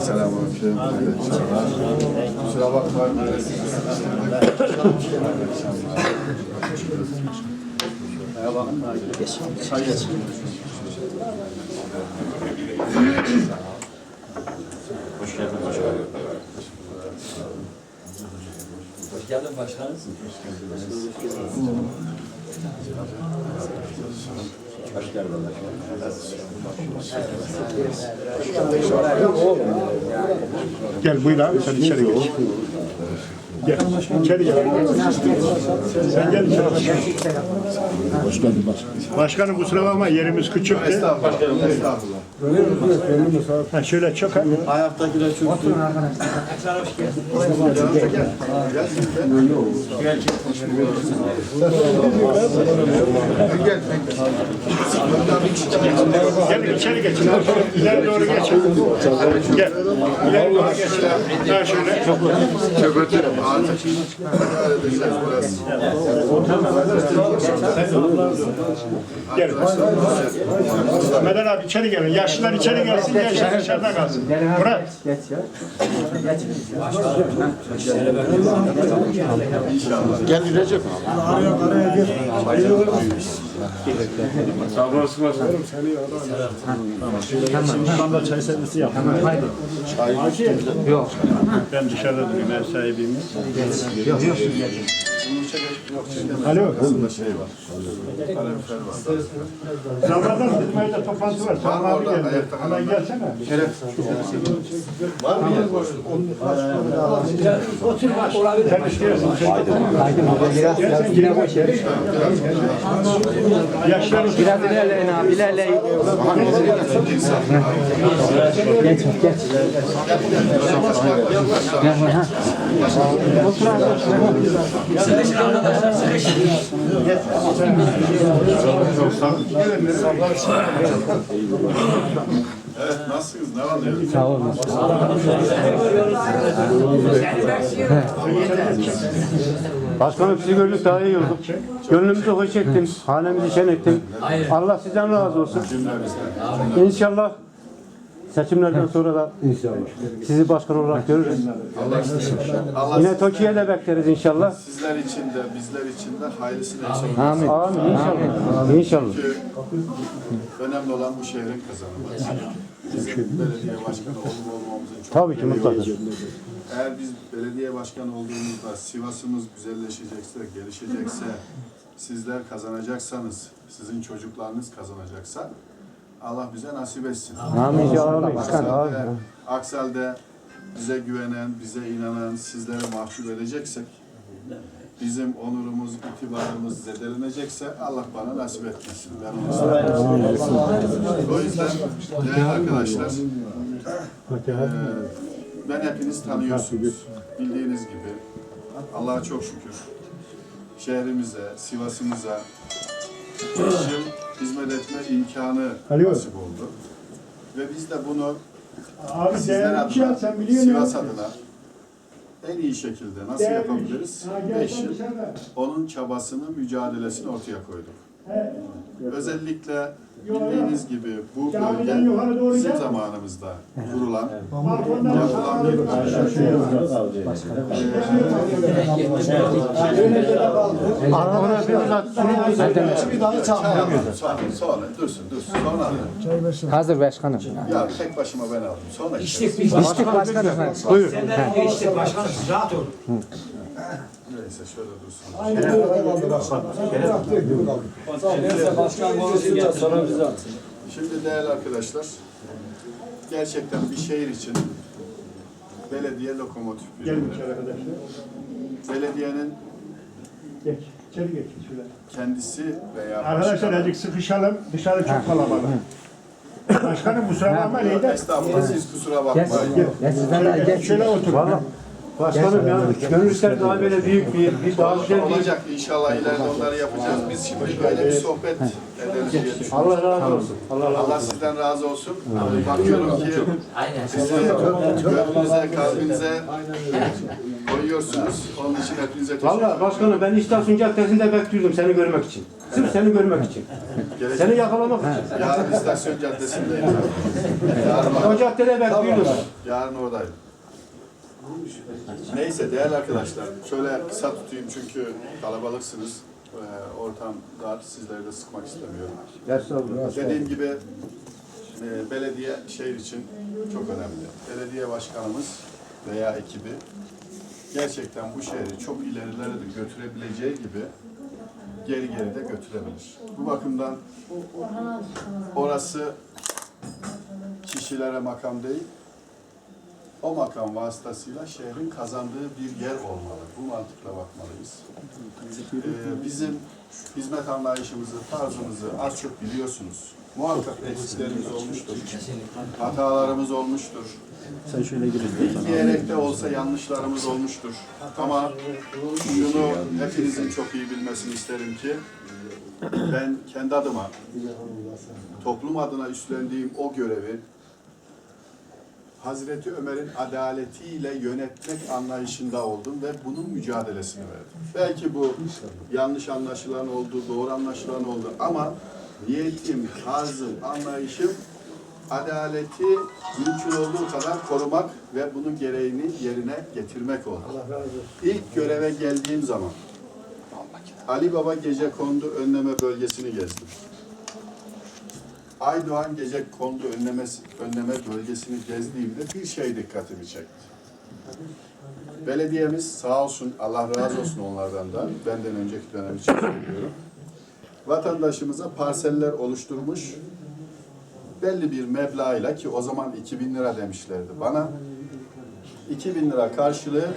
Selamünaleyküm. Kusura bakmayın. Hoş geldin başkanım. Hoş geldin Gel buyur abi sen içeri geç. Gel içeri gel. Sen gel içeri. Hoş geldin başkanım. Başkanım kusura bakma yerimiz küçüktü. Estağfurullah. Estağfurullah. Ha şöyle çok ha. Ayaktakiler çok Gel içeri geçin. Ha, şöyle ileri doğru geçin. Gel. İleri doğru geçin. Ha şöyle. çok ötürüm. Artık idare edeceğiz biraz. Gel. Meden abi içeri gelin. Yaşlılar içeri gelsin, gençler dışarıda kalsın. Murat. Gel Recep. Şuradan da çay servisi yap. Yok. Ben dışarıda durayım ev sahibimiz. Yok yok. Alo. Aslında şey var. Kalorifer var. Ramazan bizim evde toplantı var. Tamam abi geldi. Hemen gelsene. Var mı yer boşluk? Sen istiyorsun. Gelsin yine boş yer. Yaşlar Biraz ilerleyin abi, ilerleyin. Geç, geç. Evet nasılsınız? Ne? Sağ olun. Başkanım sizi gördük daha iyi olduk. Gönlümüzü hoş ettin, hanemizi şen ettin. Allah sizden razı olsun. İnşallah seçimlerden sonra da sizi başkan olarak görürüz. Allah Yine Tokyo'ya da bekleriz inşallah. sizler için de bizler için de hayırlısını yaşamak. Amin. Amin inşallah. İnşallah. Çünkü önemli olan bu şehrin kazanması. Bizim belediye başkanı olup olmamızın çok Tabii ki mutlaka. Eğer biz belediye başkanı olduğumuzda Sivas'ımız güzelleşecekse, gelişecekse, sizler kazanacaksanız, sizin çocuklarınız kazanacaksa Allah bize nasip etsin. Amin. Amin. Aksel'de, bize güvenen, bize inanan, sizleri mahcup edeceksek, bizim onurumuz, itibarımız zedelenecekse Allah bana nasip etmesin. Ben. O yüzden değerli arkadaşlar, eee, ben hepiniz tanıyorsunuz. Bildiğiniz gibi Allah'a çok şükür şehrimize, Sivas'ımıza 5 yıl hizmet etme imkanı Alo. nasip oldu. Ve biz de bunu Abi sizler şey adına, sen. Sivas adına en iyi şekilde nasıl yapabiliriz? Ha, gel 5 sen yıl onun çabasını, mücadelesini ortaya koyduk. Özellikle bildiğiniz gibi bu bölge bizim zamanımızda kurulan, yapılan bir Ona bir uzat. Sonra, sonra, dursun, dursun. Sonra Hazır başkanım. ya tek başıma ben aldım. Sonra işte. İçtik başkanım. Buyur. İşte başkanım rahat olun. Neyse şöyle dursun. Şimdi değerli arkadaşlar, gerçekten bir şehir için belediye lokomotif bir Gelin içeri arkadaşlar. Belediyenin Geç. İçeri geç. Şöyle. kendisi veya Arkadaşlar başkanı- azıcık sıkışalım. Dışarı çok kalabalık. Başkanım kusura bakma neydi? Estağfurullah siz kusura bakmayın. Geç sizden de geç. Şöyle otur. Valla başkanım ya gönüllüler daha böyle büyük bir, bir daha güzel bir Olacak inşallah ileride onları yapacağız. Biz şimdi böyle bir sohbet ederiz diye düşünüyoruz. Allah razı olsun. Allah razı olsun. Allah sizden razı olsun. Bakıyorum ki sizi gönlünüze, kalbinize koyuyorsunuz. Onun için hepinize teşekkür Valla ederim. başkanım ben İstanbul Caddesi'nde bekliyordum seni görmek için. Sırf seni görmek için. Seni yakalamak için. Yarın istasyon caddesindeyim. Yarın, O caddede bekliyoruz. yarın oradayım. Neyse değerli arkadaşlar, şöyle kısa tutayım çünkü kalabalıksınız. Ee, ortam dar, sizleri de sıkmak istemiyorum. Estağfurullah. Dediğim gibi e, belediye şehir için çok önemli. Belediye başkanımız veya ekibi gerçekten bu şehri çok ilerilere de götürebileceği gibi geri geri de götürebilir. Bu bakımdan orası kişilere makam değil, o makam vasıtasıyla şehrin kazandığı bir yer olmalı. Bu mantıkla bakmalıyız. Ee, bizim hizmet anlayışımızı, tarzımızı az çok biliyorsunuz. Muhakkak eksiklerimiz olmuştur. Hatalarımız olmuştur. Sen şöyle girin. Diyerek de olsa yanlışlarımız olmuştur. Ama şunu hepinizin çok iyi bilmesini isterim ki ben kendi adıma toplum adına üstlendiğim o görevi Hazreti Ömer'in adaletiyle yönetmek anlayışında oldum ve bunun mücadelesini verdim. Belki bu yanlış anlaşılan oldu, doğru anlaşılan oldu ama niyetim, tarzım, anlayışım adaleti mümkün olduğu kadar korumak ve bunun gereğini yerine getirmek oldu. İlk göreve geldiğim zaman Ali Baba Gece Kondu Önleme Bölgesini gezdim. Aydoğan Gece Kondu Önleme, Önleme Bölgesini gezdiğimde bir şey dikkatimi çekti. Belediyemiz sağ olsun, Allah razı olsun onlardan da, benden önceki dönem için söylüyorum. Vatandaşımıza parseller oluşturmuş, belli bir meblağıyla ki o zaman 2000 lira demişlerdi bana. 2000 lira karşılığı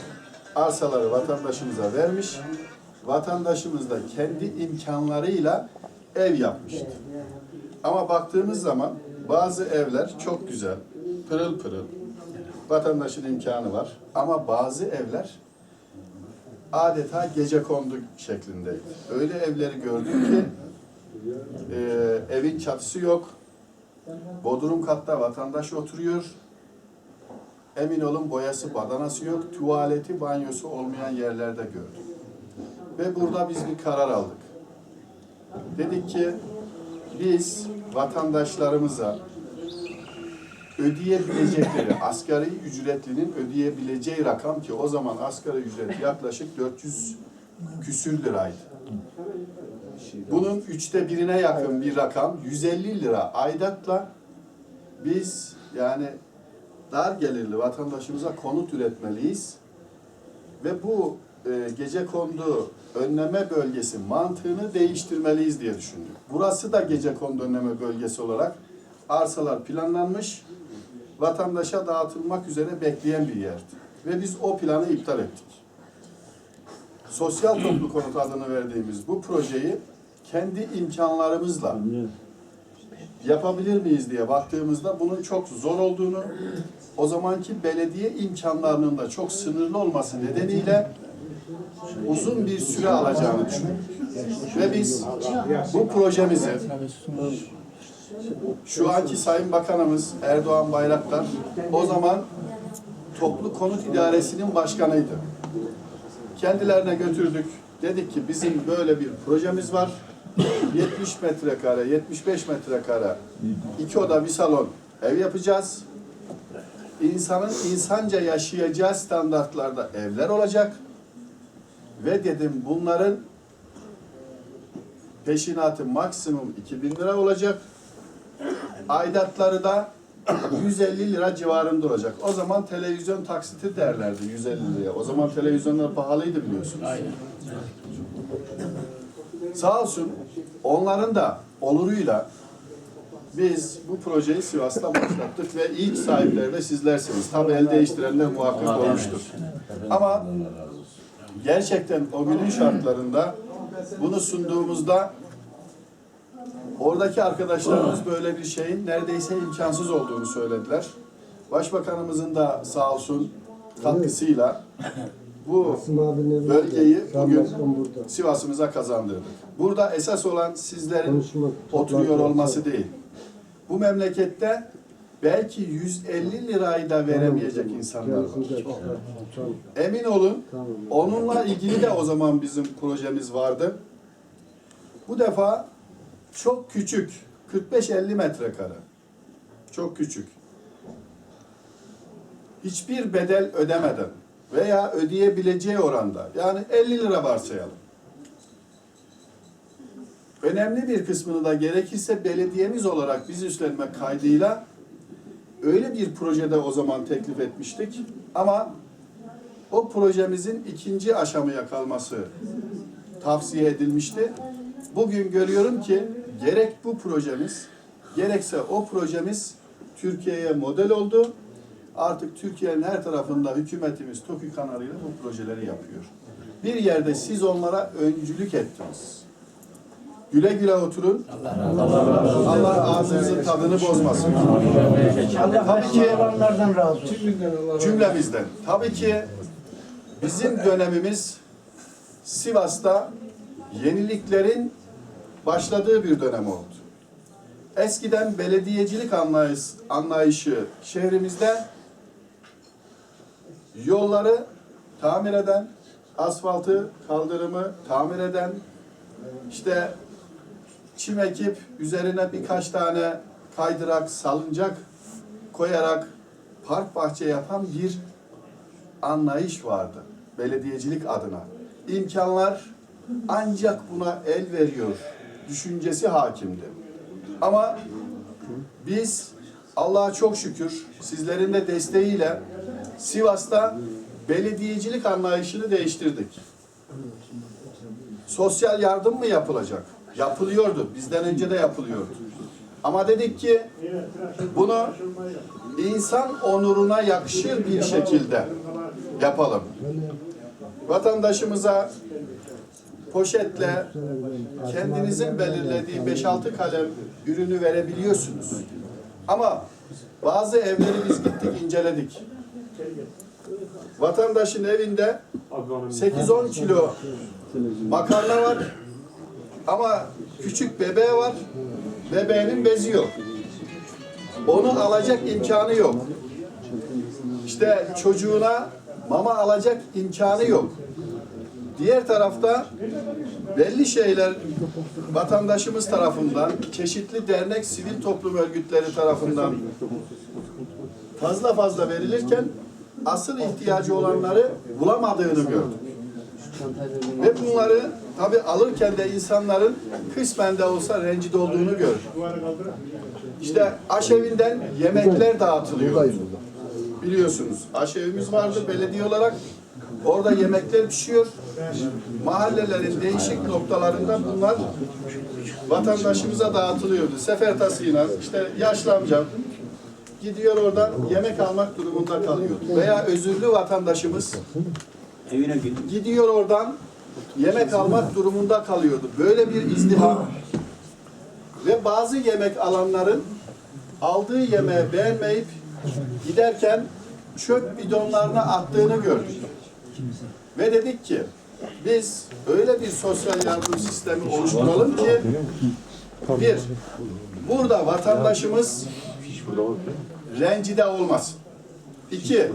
arsaları vatandaşımıza vermiş. Vatandaşımız da kendi imkanlarıyla ev yapmıştı. Ama baktığımız zaman bazı evler çok güzel, pırıl pırıl. Vatandaşın imkanı var. Ama bazı evler adeta gece kondu şeklindeydi. Öyle evleri gördüm ki e, evin çatısı yok. Bodrum katta vatandaş oturuyor. Emin olun boyası, badanası yok. Tuvaleti, banyosu olmayan yerlerde gördüm. Ve burada biz bir karar aldık. Dedik ki biz vatandaşlarımıza ödeyebilecekleri, asgari ücretlinin ödeyebileceği rakam ki o zaman asgari ücret yaklaşık 400 küsür liraydı. Bunun üçte birine yakın bir rakam 150 lira aidatla biz yani dar gelirli vatandaşımıza konut üretmeliyiz ve bu e, gece kondu önleme bölgesi mantığını değiştirmeliyiz diye düşündük. Burası da gece kondu önleme bölgesi olarak arsalar planlanmış, vatandaşa dağıtılmak üzere bekleyen bir yerdi. Ve biz o planı iptal ettik. Sosyal toplu konut adını verdiğimiz bu projeyi kendi imkanlarımızla yapabilir miyiz diye baktığımızda bunun çok zor olduğunu, o zamanki belediye imkanlarının da çok sınırlı olması nedeniyle uzun bir süre alacağını düşündük. Ve biz bu projemizi şu anki Sayın Bakanımız Erdoğan Bayraktar o zaman Toplu Konut İdaresi'nin başkanıydı. Kendilerine götürdük. Dedik ki bizim böyle bir projemiz var. 70 metrekare, 75 metrekare, iki oda bir salon ev yapacağız. İnsanın insanca yaşayacağı standartlarda evler olacak. Ve dedim bunların peşinatı maksimum 2000 lira olacak. Aidatları da 150 lira civarında olacak. O zaman televizyon taksiti derlerdi 150 liraya. O zaman televizyonlar pahalıydı biliyorsunuz. Sağ olsun onların da oluruyla biz bu projeyi Sivas'ta başlattık ve ilk sahipleri de sizlersiniz. Tabii el değiştirenler muhakkak olmuştur. Ama gerçekten o günün şartlarında bunu sunduğumuzda oradaki arkadaşlarımız böyle bir şeyin neredeyse imkansız olduğunu söylediler. Başbakanımızın da sağ olsun katkısıyla bu bölgeyi bugün Sivas'ımıza kazandırdık. Burada esas olan sizlerin oturuyor olması değil. Bu memlekette belki 150 lirayı da veremeyecek insanlar var. Emin olun onunla ilgili de o zaman bizim projemiz vardı. Bu defa çok küçük, 45-50 metrekare. Çok küçük. Hiçbir bedel ödemeden veya ödeyebileceği oranda yani 50 lira varsayalım. Önemli bir kısmını da gerekirse belediyemiz olarak biz üstlenmek kaydıyla öyle bir projede o zaman teklif etmiştik. Ama o projemizin ikinci aşamaya kalması tavsiye edilmişti. Bugün görüyorum ki gerek bu projemiz gerekse o projemiz Türkiye'ye model oldu. Artık Türkiye'nin her tarafında hükümetimiz TOKİ kanalıyla bu projeleri yapıyor. Bir yerde siz onlara öncülük ettiniz. Güle güle oturun. Allah ağzınızın tadını bozmasın. Tabii ki olanlardan razı olsun. cümlemizden. Tabii ki bizim dönemimiz Sivas'ta yeniliklerin başladığı bir dönem oldu. Eskiden belediyecilik anlayış, anlayışı şehrimizde yolları tamir eden, asfaltı, kaldırımı tamir eden, işte çim ekip üzerine birkaç tane kaydırak, salıncak koyarak park bahçe yapan bir anlayış vardı belediyecilik adına. İmkanlar ancak buna el veriyor düşüncesi hakimdi. Ama biz Allah'a çok şükür sizlerin de desteğiyle Sivas'ta belediyecilik anlayışını değiştirdik. Sosyal yardım mı yapılacak? Yapılıyordu. Bizden önce de yapılıyordu. Ama dedik ki bunu insan onuruna yakışır bir şekilde yapalım. Vatandaşımıza poşetle kendinizin belirlediği 5-6 kalem ürünü verebiliyorsunuz. Ama bazı evleri biz gittik inceledik. Vatandaşın evinde 8-10 kilo makarna var ama küçük bebeği var. Bebeğinin bezi yok. Onu alacak imkanı yok. İşte çocuğuna mama alacak imkanı yok. Diğer tarafta belli şeyler vatandaşımız tarafından, çeşitli dernek, sivil toplum örgütleri tarafından fazla fazla verilirken asıl ihtiyacı olanları bulamadığını gördük. Ve bunları tabi alırken de insanların kısmen de olsa rencide olduğunu gördük. İşte aşevinden yemekler dağıtılıyor. Biliyorsunuz aşevimiz vardı belediye olarak. Orada yemekler pişiyor. Mahallelerin değişik noktalarında bunlar vatandaşımıza dağıtılıyordu. Sefer tasıyla işte yaşlı amcam gidiyor oradan yemek almak durumunda kalıyordu. Veya özürlü vatandaşımız Evine gidiyor oradan yemek almak durumunda kalıyordu. Böyle bir izdiham ve bazı yemek alanların aldığı yemeği beğenmeyip giderken çöp bidonlarına attığını gördük. Ve dedik ki biz öyle bir sosyal yardım sistemi oluşturalım ki bir, burada vatandaşımız rencide olmasın. İki,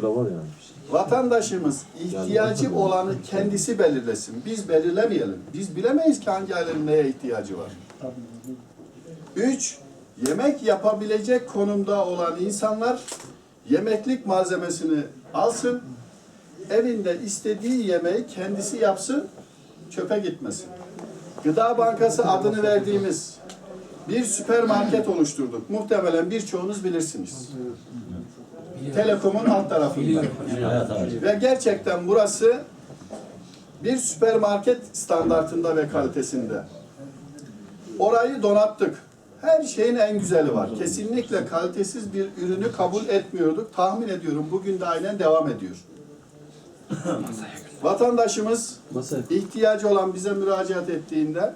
vatandaşımız ihtiyacı olanı kendisi belirlesin. Biz belirlemeyelim. Biz bilemeyiz ki hangi ailenin neye ihtiyacı var. Üç, yemek yapabilecek konumda olan insanlar yemeklik malzemesini alsın, evinde istediği yemeği kendisi yapsın, çöpe gitmesin. Gıda Bankası adını verdiğimiz bir süpermarket oluşturduk. Muhtemelen birçoğunuz bilirsiniz. Telekom'un alt tarafında. Ve gerçekten burası bir süpermarket standartında ve kalitesinde. Orayı donattık. Her şeyin en güzeli var. Kesinlikle kalitesiz bir ürünü kabul etmiyorduk. Tahmin ediyorum bugün de aynen devam ediyor. Vatandaşımız ihtiyacı olan bize müracaat ettiğinde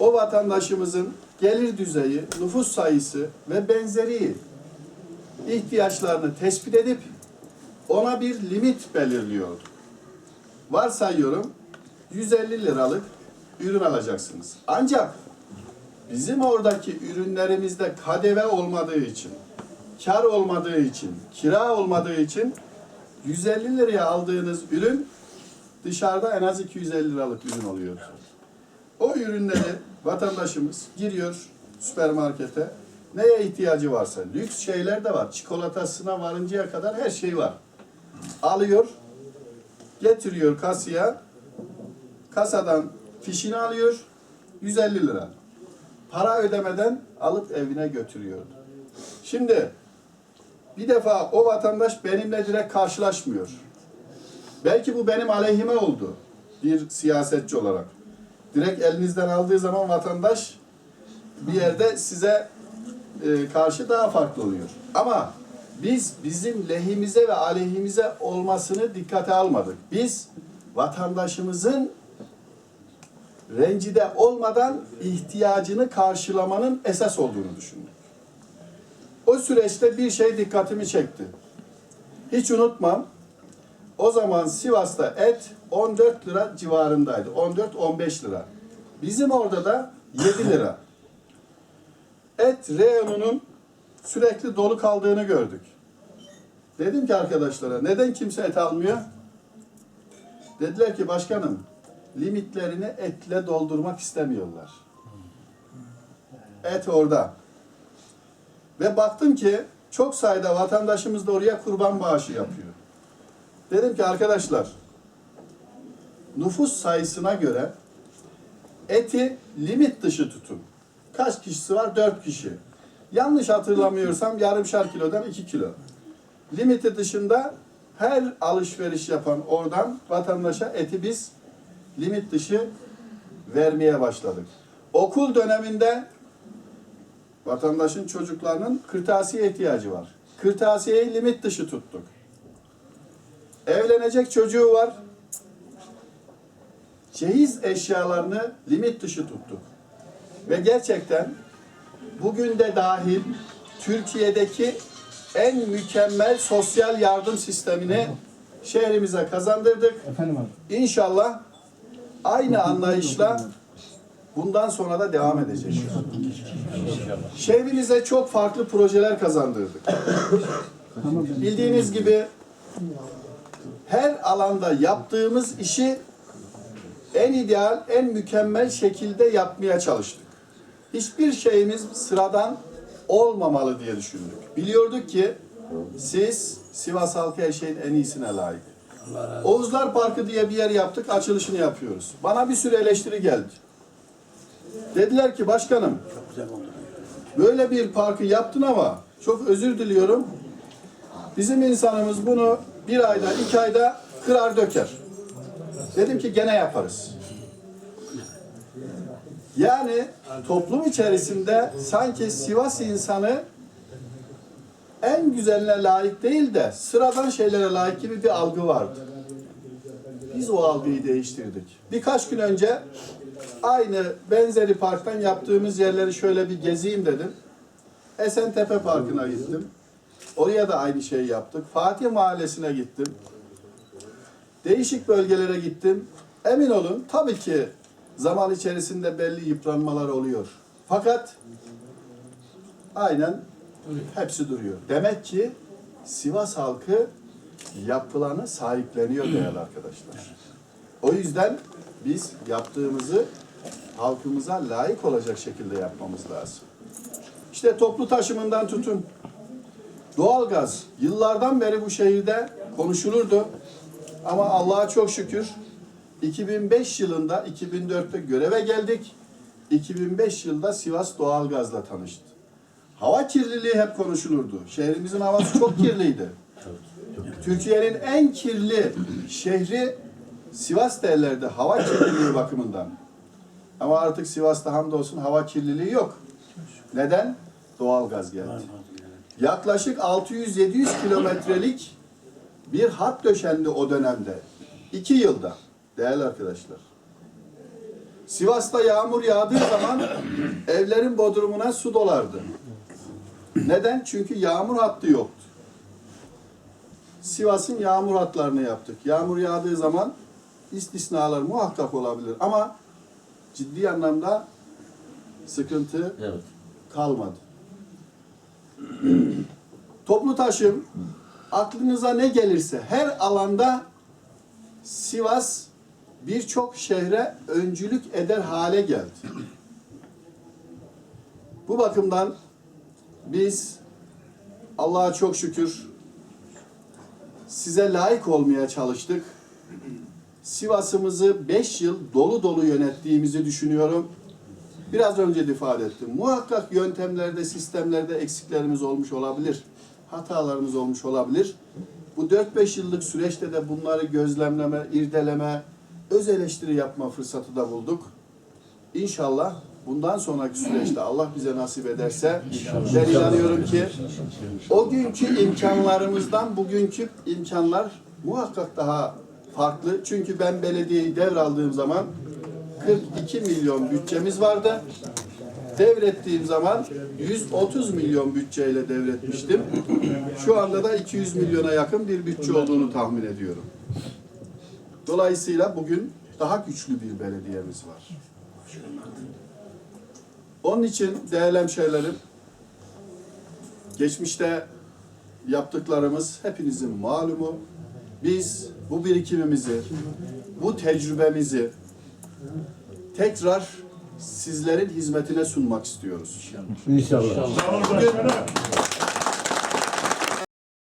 o vatandaşımızın gelir düzeyi, nüfus sayısı ve benzeri ihtiyaçlarını tespit edip ona bir limit belirliyordu. Varsayıyorum 150 liralık ürün alacaksınız. Ancak bizim oradaki ürünlerimizde KDV olmadığı için, kar olmadığı için, kira olmadığı için 150 liraya aldığınız ürün dışarıda en az 250 liralık ürün oluyor. O ürünleri vatandaşımız giriyor süpermarkete. Neye ihtiyacı varsa. Lüks şeyler de var. Çikolatasına varıncaya kadar her şey var. Alıyor, getiriyor kasaya. Kasadan fişini alıyor. 150 lira. Para ödemeden alıp evine götürüyordu. Şimdi bir defa o vatandaş benimle direkt karşılaşmıyor. Belki bu benim aleyhime oldu bir siyasetçi olarak. Direkt elinizden aldığı zaman vatandaş bir yerde size karşı daha farklı oluyor. Ama biz bizim lehimize ve aleyhimize olmasını dikkate almadık. Biz vatandaşımızın rencide olmadan ihtiyacını karşılamanın esas olduğunu düşündük. O süreçte bir şey dikkatimi çekti. Hiç unutmam. O zaman Sivas'ta et 14 lira civarındaydı. 14-15 lira. Bizim orada da 7 lira. Et reyonunun sürekli dolu kaldığını gördük. Dedim ki arkadaşlara neden kimse et almıyor? Dediler ki başkanım limitlerini etle doldurmak istemiyorlar. Et orada. Ve baktım ki çok sayıda vatandaşımız da oraya kurban bağışı yapıyor. Dedim ki arkadaşlar nüfus sayısına göre eti limit dışı tutun. Kaç kişisi var? Dört kişi. Yanlış hatırlamıyorsam yarımşar kilodan iki kilo. Limiti dışında her alışveriş yapan oradan vatandaşa eti biz limit dışı vermeye başladık. Okul döneminde vatandaşın çocuklarının kırtasiye ihtiyacı var. Kırtasiyeyi limit dışı tuttuk. Evlenecek çocuğu var. Cehiz eşyalarını limit dışı tuttuk. Ve gerçekten bugün de dahil Türkiye'deki en mükemmel sosyal yardım sistemini şehrimize kazandırdık. İnşallah aynı anlayışla bundan sonra da devam edecek. Şehrimize çok farklı projeler kazandırdık. Bildiğiniz gibi her alanda yaptığımız işi en ideal, en mükemmel şekilde yapmaya çalıştık. Hiçbir şeyimiz sıradan olmamalı diye düşündük. Biliyorduk ki siz Sivas halkı her şeyin en iyisine layık. Oğuzlar Parkı diye bir yer yaptık, açılışını yapıyoruz. Bana bir sürü eleştiri geldi. Dediler ki başkanım, böyle bir parkı yaptın ama çok özür diliyorum. Bizim insanımız bunu bir ayda, iki ayda kırar döker. Dedim ki gene yaparız. Yani toplum içerisinde sanki Sivas insanı en güzeline layık değil de sıradan şeylere layık gibi bir algı vardı. Biz o algıyı değiştirdik. Birkaç gün önce aynı benzeri parktan yaptığımız yerleri şöyle bir gezeyim dedim. Esentepe Parkı'na gittim. Oraya da aynı şeyi yaptık. Fatih Mahallesi'ne gittim. Değişik bölgelere gittim. Emin olun tabii ki zaman içerisinde belli yıpranmalar oluyor. Fakat aynen hepsi duruyor. Demek ki Sivas halkı yapılanı sahipleniyor değerli arkadaşlar. O yüzden biz yaptığımızı halkımıza layık olacak şekilde yapmamız lazım. İşte toplu taşımından tutun. Doğalgaz yıllardan beri bu şehirde konuşulurdu. Ama Allah'a çok şükür 2005 yılında 2004'te göreve geldik. 2005 yılında Sivas doğalgazla tanıştı. Hava kirliliği hep konuşulurdu. Şehrimizin havası çok kirliydi. Türkiye'nin en kirli şehri Sivas derlerdi hava kirliliği bakımından. Ama artık Sivas'ta hamdolsun hava kirliliği yok. Neden? Doğalgaz geldi. Yaklaşık 600-700 kilometrelik bir hat döşendi o dönemde. İki yılda değerli arkadaşlar. Sivas'ta yağmur yağdığı zaman evlerin bodrumuna su dolardı. Neden? Çünkü yağmur hattı yoktu. Sivas'ın yağmur hatlarını yaptık. Yağmur yağdığı zaman istisnalar muhakkak olabilir ama ciddi anlamda sıkıntı Evet. kalmadı. Toplu taşım aklınıza ne gelirse her alanda Sivas birçok şehre öncülük eder hale geldi. Bu bakımdan biz Allah'a çok şükür size layık olmaya çalıştık. Sivas'ımızı 5 yıl dolu dolu yönettiğimizi düşünüyorum. Biraz önce de ifade ettim. Muhakkak yöntemlerde, sistemlerde eksiklerimiz olmuş olabilir. Hatalarımız olmuş olabilir. Bu 4-5 yıllık süreçte de bunları gözlemleme, irdeleme, öz eleştiri yapma fırsatı da bulduk. İnşallah bundan sonraki süreçte Allah bize nasip ederse ben inanıyorum ki o günkü imkanlarımızdan bugünkü imkanlar muhakkak daha farklı. Çünkü ben belediyeyi devraldığım zaman 42 milyon bütçemiz vardı. Devrettiğim zaman 130 milyon bütçeyle devretmiştim. Şu anda da 200 milyona yakın bir bütçe olduğunu tahmin ediyorum. Dolayısıyla bugün daha güçlü bir belediyemiz var. Onun için değerli hemşehrilerim, geçmişte yaptıklarımız hepinizin malumu. Biz bu birikimimizi, bu tecrübemizi tekrar sizlerin hizmetine sunmak istiyoruz. İnşallah. Başkanım.